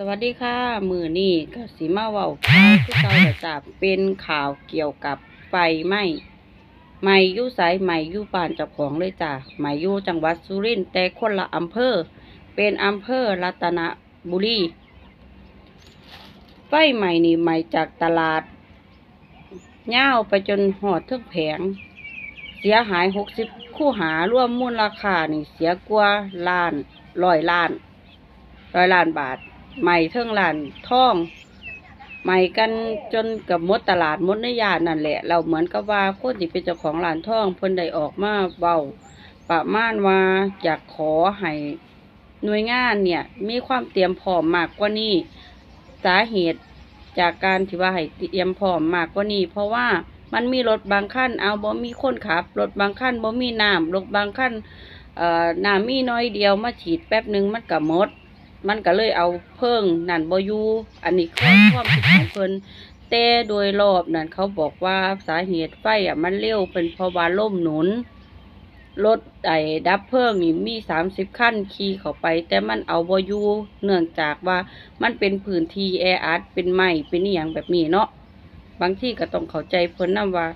สวัสดีค่ะ มือนี่ก็สิมาเว้าข่าวที่เก่าแล้วจ้ะเป็นข่าวเกี่ยวกับไฟไหม้ไหม้ยู่ไสไหม้ยู่บ้านเจ้าของเลยจ้ะไหม้ยู่จังหวัดสุรินทร์แต่คนละอำเภอ เป็นอำเภอรัตนบุรีไฟไหม้นี่ไหม้จากตลาดย่าไปจนหอดทึงแผง เสียหายหกสิบคู่หารวมมูลราคานี่เสียกว่าล้านร้อยล้านร้อยล้านบาท ใหม่เทิงหลานท่อง ใหม่กันจนกับมดตลาดมดในยานนั่นแหละ เราเหมือนกับว่าคนที่เป็นเจ้าของร้านท่องเพิ่นได้ออกมาเบาประมาณว่าอยากขอให้หน่วยงานเนี่ย มีความเตรียมพร้อมมากกว่านี้สาเหตุจากการที่ว่าให้เตรียมพร้อมมากกว่านี้ เพราะว่ามันมีรถบางคันเอาบ่มีคนขับรถบางคันบ่มีน้ำรถบางคันเอ่อน้ำมีน้อยเดียวมาฉีดแป๊บหนึ่งมันก็หมด มันก็เลยเอาเพิ่งนั่นบอยู่ อันนี้คือความคิดของเพิ่นแต่โดยรอบนั่นเขาบอกว่าสาเหตุไฟอะมันเร็วเป็นเพราะว่าลมหนุนรถไอ้ดับเพลิงนี่มีสามสิบขั้นขี่เข้าไป แต่มันเอาบอยู่เนื่องจากว่ามันเป็นพื้นที่แออัดเป็นไม้เป็นอย่างแบบนี้เนาะบางที่ก็ต้องเข้าใจเพิ่นนํว่า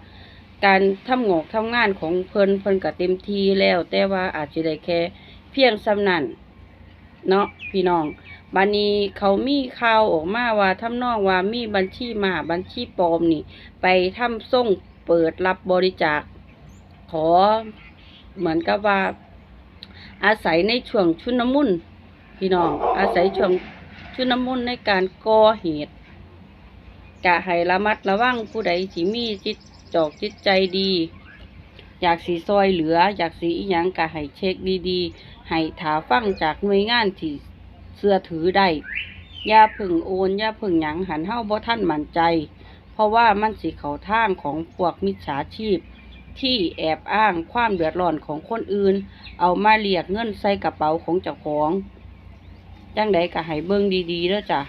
การทำงอกทำงานของเพิ่นเพิ่นก็เต็มที่แล้ว แต่ว่าอาจจะได้แค่เพียงสำนัน เนาะพี่น้องบัดนี้เขามีข่าวออกมาว่าทำนองว่ามีบัญชีมาบัญชีปลอมนี่ ไปทำส่งเปิดรับบริจาค ขอเหมือนกับว่า อาศัยในช่วงชุนมุนพี่น้อง อาศัยช่วงชุนมุนในการก่อเหตุกะให้ระมัดระวังผู้ใดที่มีจิตจอกจิตใจดี อยากสีซอยเหลือ อยากสีอีหยังกะให้เช็คดีๆ ให้ถาฟังจากหน่วยงานที่เสื้อถือได้อย่าพึ่งโอนอย่าพึ่งหยังหันเฮ้าบ่ท่านมั่นใจ เพราะว่ามันสิเขาทางของพวกมิจฉาชีพ ที่แอบอ้างความเดือดร้อนของคนอื่น เอามาเรียกเงินใส่กระเป๋าของเจ้าของจังใดก็ให้เบิ่งดีๆเด้อจ้ะ